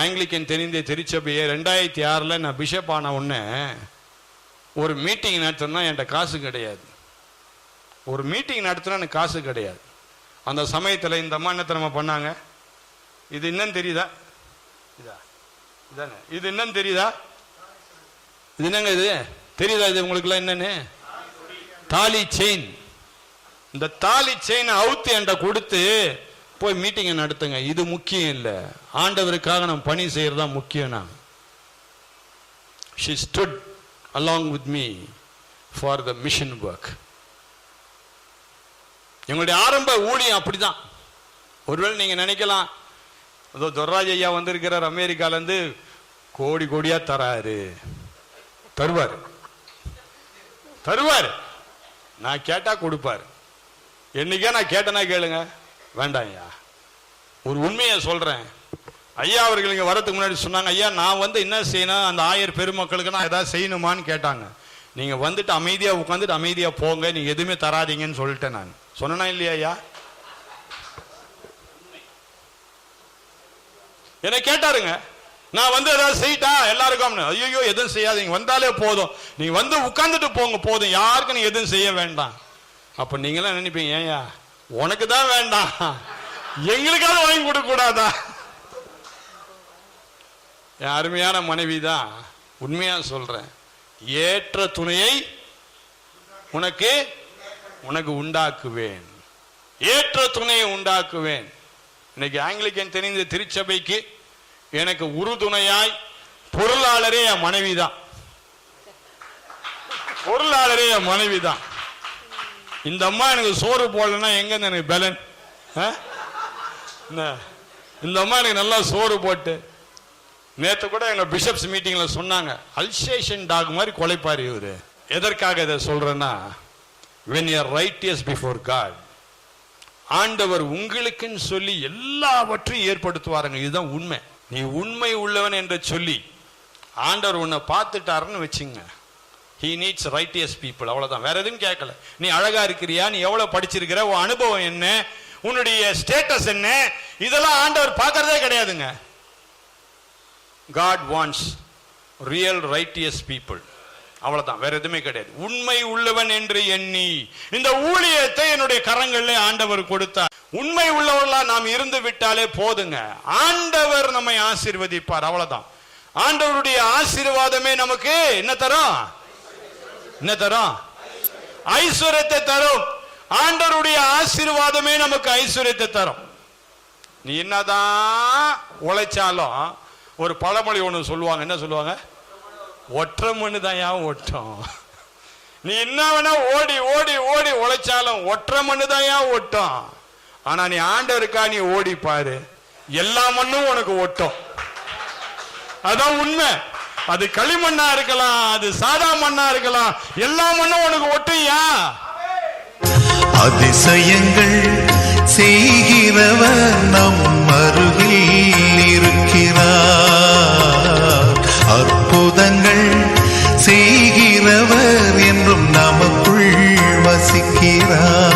Anglican தெரிந்த திருச்சபையை ரெண்டாயிரத்தி ஆறில் நான் பிஷப் ஆன உடனே ஒரு மீட்டிங் நடத்தினா என்கிட்ட காசு கிடையாது. ஒரு மீட்டிங் நடத்தினா எனக்கு காசு கிடையாது. அந்த சமயத்தில் இந்த அம்மா என்ன பண்ணாங்க? இது என்னன்னு தெரியுதா? இதா. இதானே. இது என்னன்னு தெரியுதா? இது என்னங்க இது? தெரியுதா இது உங்களுக்குலாம் என்னன்னு? தாலி செயின் இந்த தாலி செயினை அவுத்து என்கிட்ட கொடுத்து போய் மீட்டிங்கை நடத்துங்க. இது முக்கியம் இல்லை. ஆண்டவருக்காக நம்ம பணி செய்கிறது தான் முக்கியம் நான் she stood along with me for the mission work எங்களுடைய ஆரம்ப ஊழியம் அப்படிதான். ஒருவேளை நீங்க நினைக்கலாம் அதோ துர்ராஜ் ஐயா வந்திருக்கிறார் அமெரிக்காலேருந்து கோடி கோடியா தராரு. தருவார். தருவார். நான் கேட்டா கொடுப்பார். என்னைக்கே நான் கேட்டேன்னா கேளுங்க. வேண்டாம் ஐயா ஒரு உண்மையை சொல்கிறேன் ஐயா அவர்கள் இங்கே வரதுக்கு முன்னாடி சொன்னாங்க ஐயா நான் வந்து என்ன செய்யணும்? அந்த ஆயர் பெருமக்களுக்கு நான் எதாவது செய்யணுமான்னு கேட்டாங்க. நீங்கள் வந்துட்டு அமைதியாக உட்காந்துட்டு அமைதியாக போங்க நீங்க எதுவுமே தராதீங்கன்னு சொல்லிட்டேன் நான். சொன்னனா இல்லையா ஐயா? என்னை கேட்டாருங்க. நான் வந்து ஏதாவது செய்யிட்டா எல்லாருக்கும் ஐயோ எதுவும் செய்யாதீங்க. வந்தாலே போதும். நீங்கள் வந்து உட்காந்துட்டு போங்க போதும். யாருக்கும் நீ எதுவும் செய்ய வேண்டாம். அப்போ நீங்களாம் நினைப்பீங்க ஏன்யா உனக்கு தான் வேண்டாம். எங்களுக்காக வாங்கி கொடுக்க கூடாதா? என் அருமையான மனைவி தான் உண்மையா சொல்றேன். ஏற்ற துணையை உனக்கு உனக்கு உண்டாக்குவேன். ஏற்ற துணையை உண்டாக்குவேன். இன்னைக்கு ஆங்கிலிக்கன் தெரிந்த திருச்சபைக்கு எனக்கு உறுதுணையாய் பொருளாளரே என் மனைவி தான் பொருளாளரே என் மனைவி தான் இந்த அம்மா எனக்கு சோறு போடலன்னா எங்க எனக்கு பலன்? ஆ? என்ன? இந்த அம்மா எனக்கு நல்லா சோறு போட்டு. நேற்று கூட எங்கள் பிஷப்ஸ் மீட்டிங்கில் சொன்னாங்க அல்சேஷன் டாக் மாதிரி கொலைப்பாரு இவர். எதற்காக இதை சொல்கிறேன்னா when you're righteous before God ஆண்டவர் உங்களுக்குன்னு சொல்லி எல்லாவற்றையும் ஏற்படுத்துவாருங்க. இதுதான் உண்மை. நீ உண்மை உள்ளவன் என்று சொல்லி ஆண்டவர் உன்னை பார்த்துட்டாருன்னு வச்சுங்க. ஹீ நீட்ஸ் ரைட்டியஸ் பீப்புள் அவ்வளோதான் வேற எதுவும் கேட்கல. நீ அழகா இருக்கிறியா? நீ எவ்வளோ படிச்சிருக்கிற? உன் அனுபவம் என்ன? உன்னுடைய ஸ்டேட்டஸ் என்ன? இதெல்லாம் ஆண்டவர் பார்க்கறதே கிடையாதுங்க. God wants real righteous people அவ்வளவுதான். வேற எதுவுமே கிடையாது. உண்மை உள்ளவன் என்று எண்ணி இந்த ஊழியத்தை என்னுடைய கரங்களில் ஆண்டவர் கொடுத்தார். உண்மை உள்ளவர்களா நாம் இருந்து விட்டாலே போதுங்க. ஆண்டவர் நம்மை ஆசீர்வதிப்பார். அவ்வளவுதான். ஆண்டவருடைய ஆசீர்வாதமே நமக்கு என்ன தரும்? என்ன தரும்? ஐஸ்வர்யத்தை தரும். ஆண்டருடைய ஆசீர்வாதமே நமக்கு ஐஸ்வர்யத்தை தரும். நீ என்னதான் உழைச்சாலும் ஒரு பழமொழி ஒன்று சொல்லுவாங்க. என்ன சொல்லுவாங்க? ஒற்றை மண்ணு தான் ஏன் ஒட்டும். நீ என்ன வேணா ஓடி ஓடி ஓடி உழைச்சாலும் ஒற்றை மண்ணு தான் ஏன் ஒட்டும். ஆனா நீ ஆண்டவருக்கா நீ ஓடி பாரு. எல்லா மண்ணும் உனக்கு ஒட்டும். அதான் உண்மை. அது களிமண்ணா இருக்கலாம் அது சாதா மண்ணா இருக்கலாம். எல்லா மண்ணும் உனக்கு ஒட்டையா? அதிசயங்கள் செய்கிறவர் நம் அருகில் இருக்கிறார். அற்புதங்கள் செய்கிறவர் என்றும் நமக்குள் வசிக்கிறார்.